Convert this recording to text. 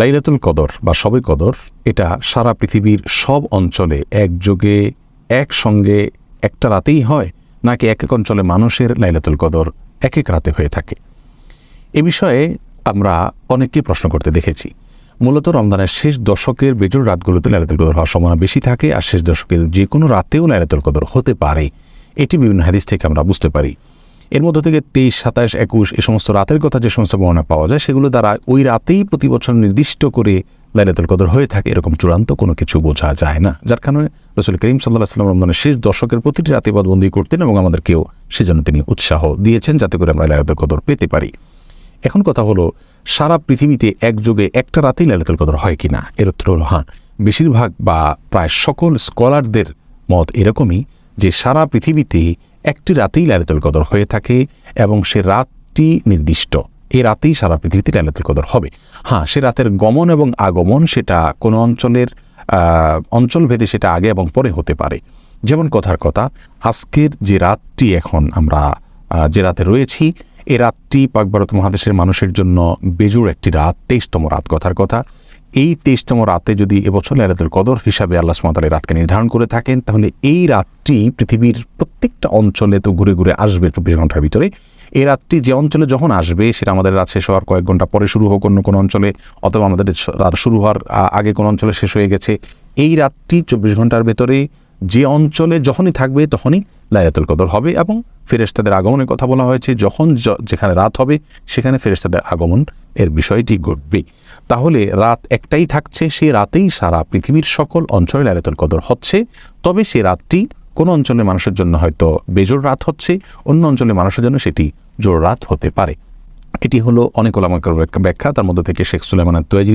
লাইলাতুল কদর বা সবে কদর, এটা সারা পৃথিবীর সব অঞ্চলে একযোগে, একসঙ্গে, একটা রাতেই হয়, নাকি এক এক অঞ্চলে মানুষের লাইলাতুল কদর এক এক রাতে হয়ে থাকে? এ বিষয়ে আমরা অনেককেই প্রশ্ন করতে দেখেছি। মূলত রমজানের শেষ দশকের বেজোর রাতগুলোতে লাইলাতুল কদর হওয়ার সম্ভাবনা বেশি থাকে, আর শেষ দশকের যে কোনো রাতেও লাইলাতুল কদর হতে পারে। এটি বিভিন্ন হাদিস থেকে আমরা বুঝতে পারি। এর মধ্যে থেকে তেইশ সাতাশ একুশ এই সমস্ত রাতের কথা যে সমস্ত বর্ণনা পাওয়া যায়, সেগুলো দ্বারা ওই রাতেই প্রতি বছর নির্দিষ্ট করে লাইলাতুল কদর হয়ে থাকে। এরকম চূড়ান্ত কোনো কিছু বোঝা যায় না। যার কারণে রসুল করিম সাল্লাহ সাল্লাম রমজানের শেষ দশকের প্রতিটি রাতে বন্দি করতেন এবং আমাদেরকেও সেজন্য তিনি উৎসাহ দিয়েছেন যাতে করে আমরা লাইলাতুল কদর পেতে পারি। এখন কথা হলো, সারা পৃথিবীতে একযোগে একটা রাতেই লাইলাতুল কদর হয় কি না? এর উত্তর হলো হ্যাঁ বেশিরভাগ বা প্রায় সকল স্কলারদের মত এরকমই যে সারা পৃথিবীতে একটি রাতেই লাইলাতুল কদর হয়ে থাকে এবং সে রাতটি নির্দিষ্ট। এই রাতেই সারা পৃথিবীতে লাইলাতুল কদর হবে। হ্যাঁ সে রাতের গমন এবং আগমন সেটা কোনো অঞ্চলের অঞ্চলভেদে সেটা আগে এবং পরে হতে পারে। যেমন কথার কথা, আজকের যে রাতটি এখন আমরা যে রাতে রয়েছি, এ রাতটি পাক ভারত মহাদেশের মানুষের জন্য বেজুর একটি রাত, তেইশতম রাত। কথার কথা এই তেইশতম রাতে যদি এবছর লাইলাতুল কদর হিসাবে আল্লাহ সুমাতাল রাতকে নির্ধারণ করে থাকেন, তাহলে এই রাতটি পৃথিবীর প্রত্যেকটা অঞ্চলে তো ঘুরে ঘুরে আসবে চব্বিশ ঘণ্টার ভিতরে। এই রাতটি যে অঞ্চলে যখন আসবে, সেটা আমাদের রাত শেষ হওয়ার কয়েক ঘণ্টা পরে শুরু হোক অন্য কোনো অঞ্চলে, অথবা আমাদের রাত শুরু হওয়ার আগে কোনো অঞ্চলে শেষ হয়ে গেছে। এই রাতটি চব্বিশ ঘণ্টার ভেতরে যে অঞ্চলে যখনই থাকবে, তখনই লাইলাতুল কদর হবে এবং ফেরেশতাদের আগমনের কথা বলা হয়েছে। যখন যেখানে রাত হবে, সেখানে ফেরেশতাদের আগমন এর বিষয়টি ঘটবে তাহলে রাত একটাই থাকছে, সে রাতেই সারা পৃথিবীর সকল অঞ্চলে লাইলাতুল কদর হচ্ছে। তবে সে রাতটি কোন অঞ্চলের মানুষের জন্য হয়তো বেজোর রাত হচ্ছে, অন্য অঞ্চলের মানুষের জন্য সেটি জোর রাত হতে পারে। এটি হলো অনেক ওলামাকার ব্যাখ্যা। তার মধ্যে থেকে শেখ সুলেমান তুয়াজি